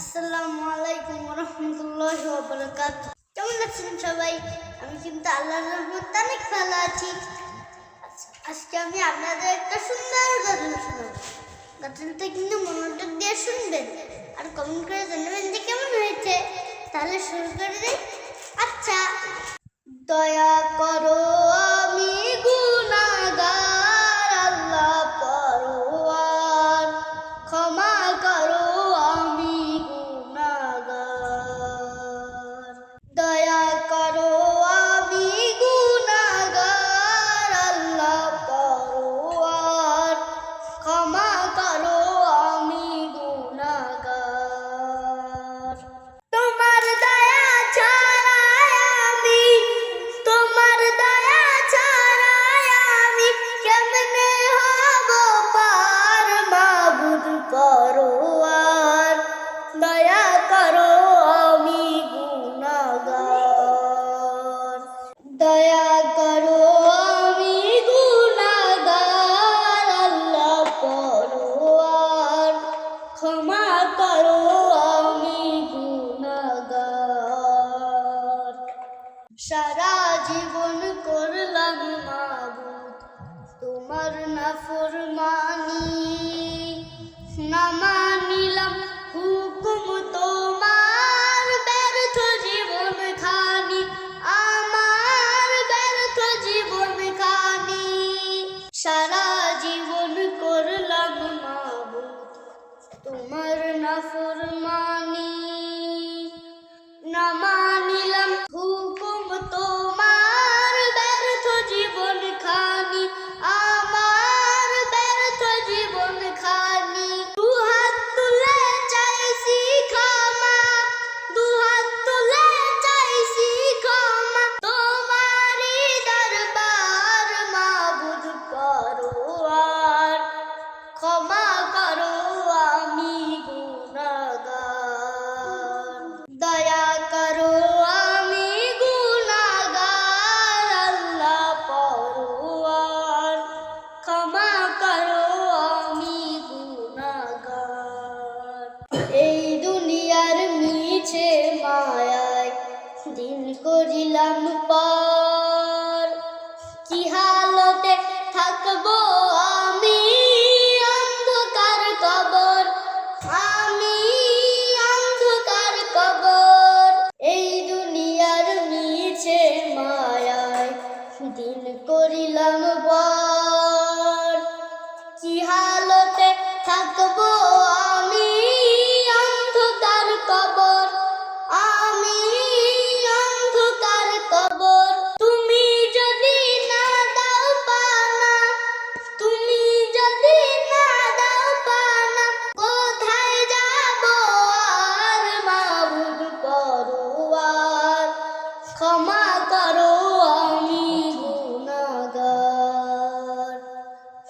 আসসালামু আলাইকুম রহমতুল্লাহ বরকাত কেমন আছেন সবাই? আমি কিন্তু আল্লাহ রহমত অনেক ভালো আছি। আচ্ছা, আজকে আমি আপনাদের একটা সুন্দর গজল শোনাব। গজলটা কিন্তু মনোযোগ দিয়ে শুনবেন আর কমেন্ট করে জানাবেন যে কেমন হয়েছে। তাহলে শুরু করে দিই। আচ্ছা দয়া করো। সারা জীবন করলাম মাবুদ তোমার না ফরমানি না মানিলাম, হুকুম তোমার ব্যর্থ জীবন খানি, আমার ব্যর্থ জীবন খানি। সারা জীবন করলাম মাবুদ তোমার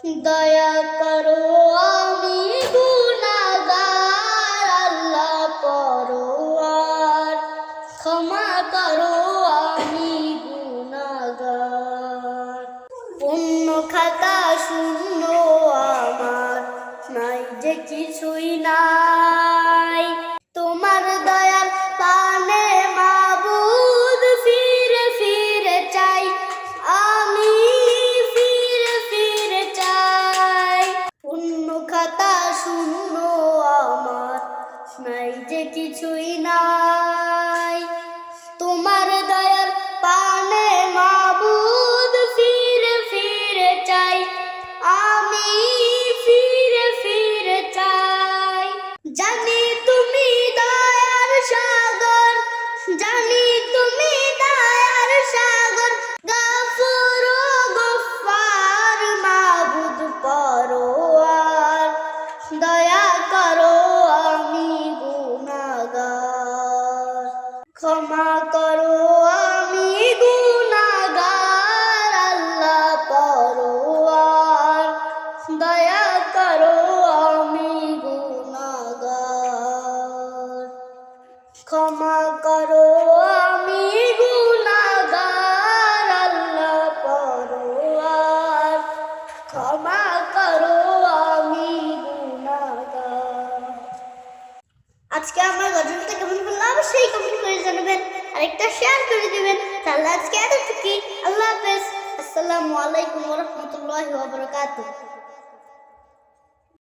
दया करो। কিছুই নাই। তোমার ক্ষমা করো। একটা শেয়ার করে দিবেন। তাহলে আজকে এতটুকুই। আল্লাহ হাফেজ। আসসালামু আলাইকুম ওয়া রাহমাতুল্লাহি ওয়া বারাকাতুহু।